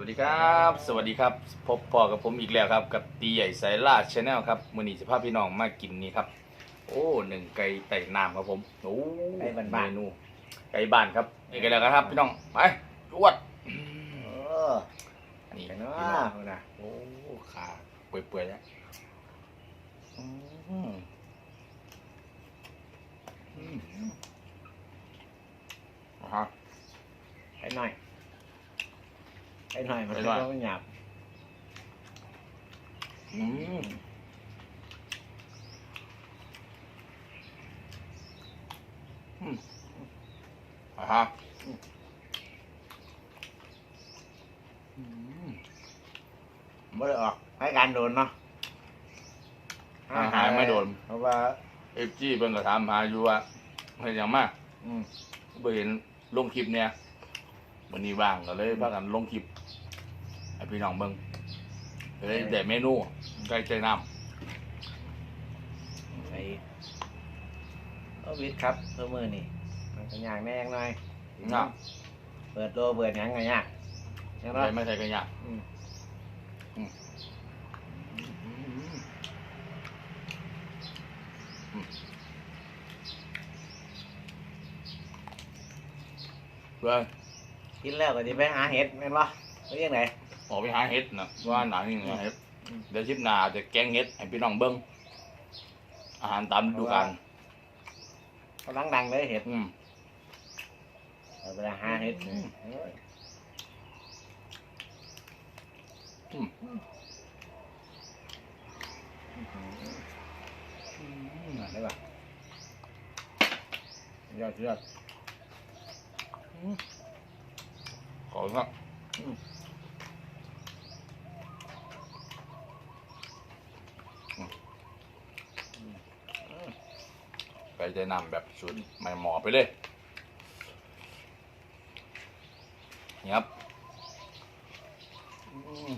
วัสดีครับ สวัสดีครับ พบพอกับผมอีกแล้วครับ กับตีใหญ่สายล่าชาแนลครับมือนี้จะพาพี่น้องมากินนี่ครับ โอ้หนึ่งไก่ไต่น้ำครับผมโอ้ไก่บ้านๆเมนูไก่บ้านครับนี่กันแล้วกันครับ พี่น้องไปจวดเออนี่เห็นพี่ว่าน้องนะโอ้ขาเปื่อยๆแล้วอืมอืมอ่าฮะไปหน่อย ไปหน่อยมันไปจะหน่อยต้องหยาบอืมอืมอ่าฮะอืมไม่ได้ออกให้การโดนเนาะห่างหายไม่โดน เพราะว่าเอฟจีเป็นก็ถามหาอยู่ว่าเห็นอย่างมากอืมบ่เห็นลงคลิปเนี่ยวันนี้ว่างก็เลยพากันลงคลิปให้ พี่น้องเบิ่งก็เลยแต่เมนูไก่ใจน้ใส่เอาวิทย์ครับเพื่อมือนี่มันก็ยากแน่ยังหน่อยำน้เปิดโลเปิดหยังไงยากยังำไงใส่ไม่ใส่กันยากอืมเพื่อนกินแล้วก็จะไปหาเห็ดแม่นปะ หรือยังไงออกไปหาเห็ดนะว่าหนานี่หาเห็ดเดี๋ยวชิปหนาจะแกงเห็ดให้พี่น้องเบิ่งอาหารตามฤดูกาลกำลังดังเลยเห็ดอืมเอาไปหาเห็ดอืมเอ้ยอืมมาได้ปะยอดยอดขอครับ อืมไก่ใจน้ำแบบสูตรไม่หมอไปเลยนี่ครับอืม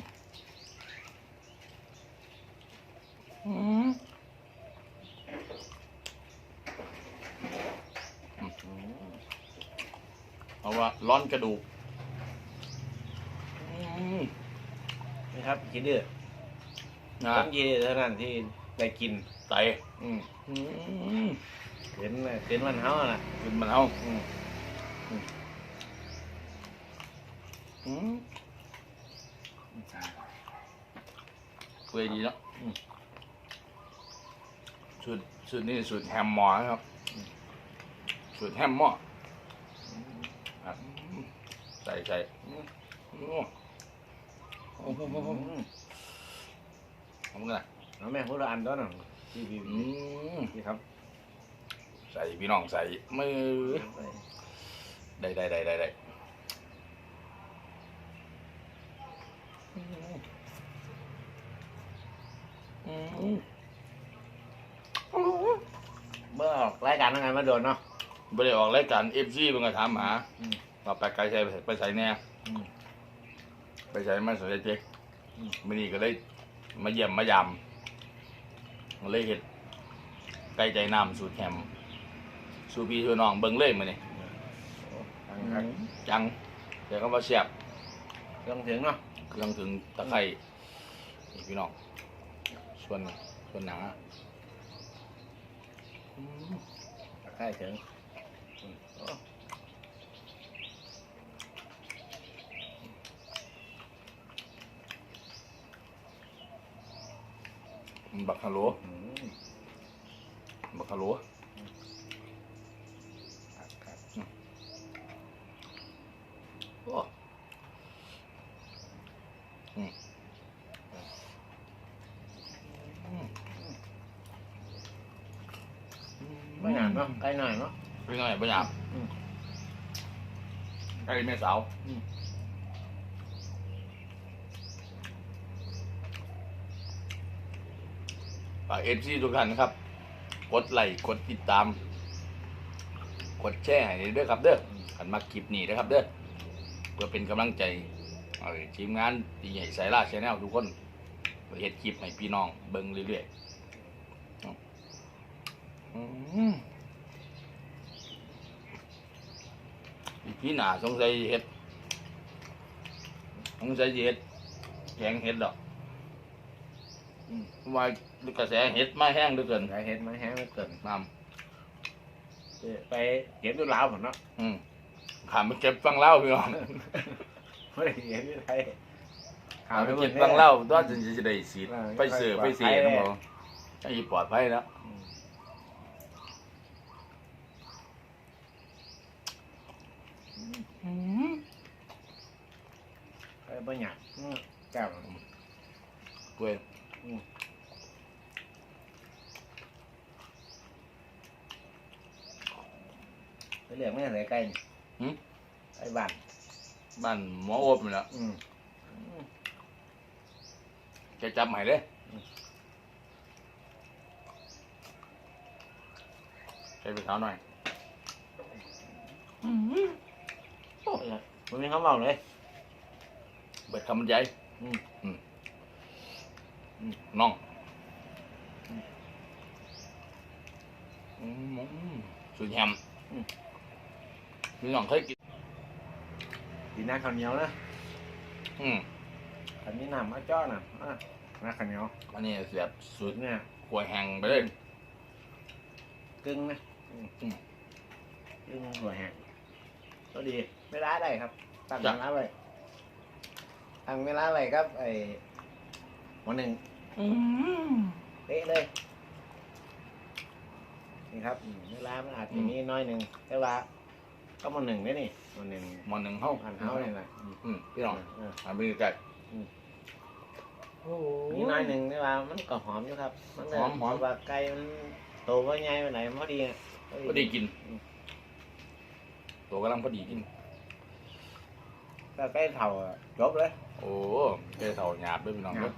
อืมอืมเอาว่าร้อนกระดูกอืมนี่ครับคิดดื้อนะต้องยีเท่านั้นที่ได้กินไตอืมอืม เห็นเห็นมันเฮาน่ะกินมันเอาอืมอืมเปื่อยดีเนาะอืมสูตรสูตรนี้สูตรแฮมหมอนะครับสูตรแฮมหมอครับใส่ใส่อืมอืมโอ้โหอืมทำไงเอาแม่พูดละอันตัวหนึ่งที่พี่อืมพี่ครับใส่พี่น้องใส่มือได้ได้ได้ได้ได้อืมอืมเมื่อออกรายการทำงานมาโดนเนาะไม่ได้ออกรายการเอฟซีเป็นก็ถามหาอืมว่าไปไกลใส่ไปใส่แน่อืมไปใส่ไม่สนใจเจ๊กอืมมื่อนี้ก็เลยมาเยี่ยมมายามก็เลยเห็ดไก่ใจน้ำสูตรแฮม สูพี่สูน้องเบิ่งเลยมื้อนี้โอ้ทางครับจังเดี๋ยวก็มาเสียบเครื่องถึงเนาะเครื่องถึงตะไคร้นี่พี่น้องส่วนส่วนหนังอะอืมใกล้ถึงอืมโอ้บักฮะโหลอืมบักฮะโหล ครับครับ โอ้อืมอืม ไม่หยาบ เนาะใกล้หน่อยเนาะเป็นไงบ่หยาบอืมใกล้แม่สาวอืมฝากเอฟซีทุกท่านนะครับ กดไลค์กดติดตาม กดแชร์ให้ด้วยครับเด้อขันมาคลิปนี้นะครับเด้อเพื่อเป็นกำลังใจเอาทีมงานที่ใหญ่สายล่าชแนลทุกคนไปเฮ็ดคลิปให้พี่น้องเบิ่งเรื่อยๆอืมอี พี่หนาสงสัยเฮ็ดผมใส่เห็ดแกงเห็ดดอกอืมเพราะว่ากระแสเห็ดมาแห้งเหลือเกินสาเหตุมันแห้งไม่เกินน้ไปเก็บดูลาวผมเนาะำอืมขามไปเก็บฟังเล่าพี่น้องไม่ได้เก็บที่ไทยขามไปเก็บฟังเล่าตัวจะจะได้สีดอ่าไปเสือไปเสียนะผมให้ปลอดภัยแล้ว อืม อืม ไป บ่หยักอืมแก้วกล้วยไปเรียกไม่อะไรใกล้นี่หืมไอ้บ้านบ้านหมอโอบนี่แหละอืมแกจับใหม่เลยอืมใช้ไปเท้าหน่อยมันมีคำบอกเลย เบิดคำบรรยายอืมอืมอืมน้องอืมสุดแฮมพี่น้องเคยกินกินหน้าข้าวเหนียวนะอืมขันนี้น้ำมาจ้อน่ะอะหน้าข้าวเหนียวอันนี้เสียบสุดเนี่ยกล้วยแห้งไปเลยกึ่งนะอืมอืมกึ่งหัวแห้งก็ดีเวลาได้ครับตั้งจ้ะเวลาไว้ ตั้งเวลาไว้ครับ ไอ้วันหนึ่งอืมเป๊ะเลย นี่ครับอืมเวลามันอาจจะมีน้อยหนึ่งแต่ว่าก็มันหนึ่งได้นี่มันหนึ่งหมอหนึ่งเฮ้าพันเท้าเนี่ยนะอืมอืมพี่น้องเอออันนี้ไก่มีน้อยหนึ่งแต่ว่ามันก็หอมอยู่ครับ มันก็หอมหอมเพราะว่าไก่มันโตว่าใหญ่ไปไหนมันพอดีอะ พอดีกิน ตัวกำลังพอดีกิน ถ้าไก่เถ่าอะจบเลยโอ้แกเท่าหยาบด้วยพี่น้องหยาเด้บ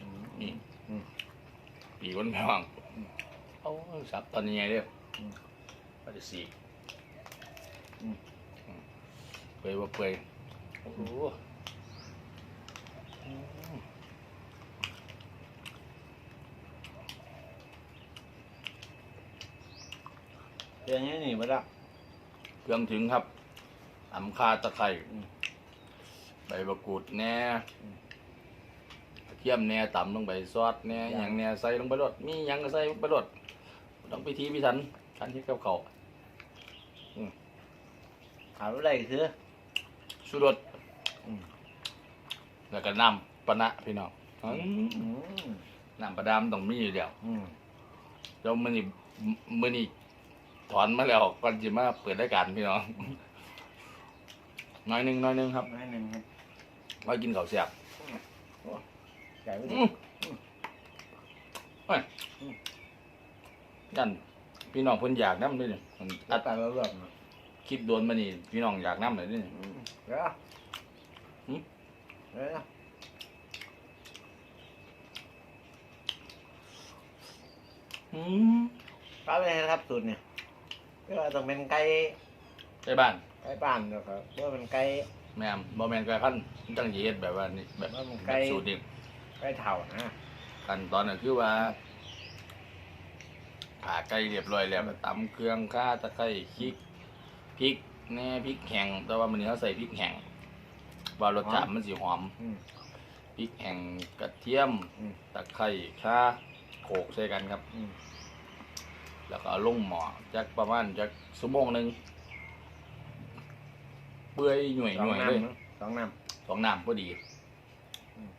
อนี่ปีก้นแพงโอ้สับตอนนี้ไงเด้ออก็จะสีกอืมเปื่อยว่าเปื่อยโอ้โหอืมเรื่องนี้นี่มาละ เครื่องถึงครับอำคาตะไคร้อืมใบมะกรูดแหน่อืมกระเทียมแหน่ต่ำลงไปซอสแหน่อย่างอย่างแหน่ใส่ลงไปรดมีหยังก็ใส่ลงไปรดต้องพิธีพิถันทันที่กับเขาวถามว่าอะไรก็คือสุรสอืมแล้วก็น้ำปะนะพี่น้องอืมอืมน้ำปลาดามต้องมีอยู่แล้วอืมแล้วมื้อนี้มื้อนี้ ถอนมาแล้วก่อนสิมาเปิดรายการพี่น้อง น้อยหนึงน้อยหนึงครับน้อยหนึ่งครับไว้กินข้าวแซ่บใหญ่ไม่อืดีมเฮ้ยยันพี่น้องเพิ่นอยากน้ำด้วยนี่มันอัอัดดไปแล้วแบบนะคิดโดนมานี่พี่น้องอยากน้ำเลยนี่อืมเดี๋ยวหืม เดี๋ยวอืมป้าไปให้ครับสูตรเนี่ย ก็ต้องเป็นไก่ไปบ้านไก่บ้านเนาะครับเพราะว่าเป็นไก่แม่มบ่แม่นไก่พันธุ์มันจังสิเฮ็ดแบบว่านี่แบบว่ามันแบไก่บสูตรนี่ไก่เถ่านะขั้นตอนน่ะคือว่าผ่าไก่เรียบร้อยแล้วก็ตำเครื่องข่าตะไคร้พริกพริกแหน่พริกแห้งแต่ว่ามื้อนี้เราใส่พริกแห้งว่ารสชาติมันสิหอมอืมพริกแห้งกระเทียมอืมตะไคร้ข่าโขลกใส่กันครับอืม แล้วก็เอาลงหม้อจักประมาณจักชั่วโมงหนึงเปื่อยหน่วยสหองน่วยเลยน้ำเนอะสองน้สองน้ำพอดีอืม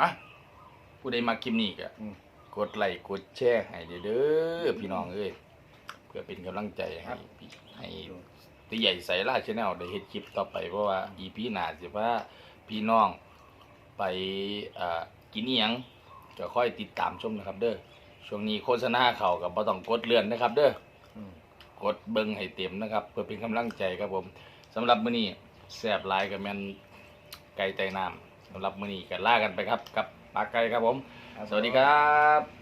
อะผู้ใดมาคลิปนี้ก็อืมกดไลค์กดแชร์ให้เด้อพี่น้องเอ้ยเพื่อเป็นกำลังใจให้พี่ให้ตีใหญ่ใส่ล่าชแนลได้เฮ็ดคลิปต่อไปเพราะว่า EP หน้าสิว่าพี่น้องไปเอ่อกินอีหยังก็ค่อยติดตามชมนะครับเด้อ ช่วงนี้โฆษณาเข้าก็บ่ต้องกดเลื่อนนะครับ เด้อำอืมกดเบิ้งให้เต็มนะครับ เพื่อเป็นกำลังใจครับผมสำหรับมื้อนี้แซ่บหลายกับแม่นไก่ไตน้ำสำหรับมื้อนี้ก็ลากันไปครับกับปลาไก่ครับผมครับสวัสดีครับ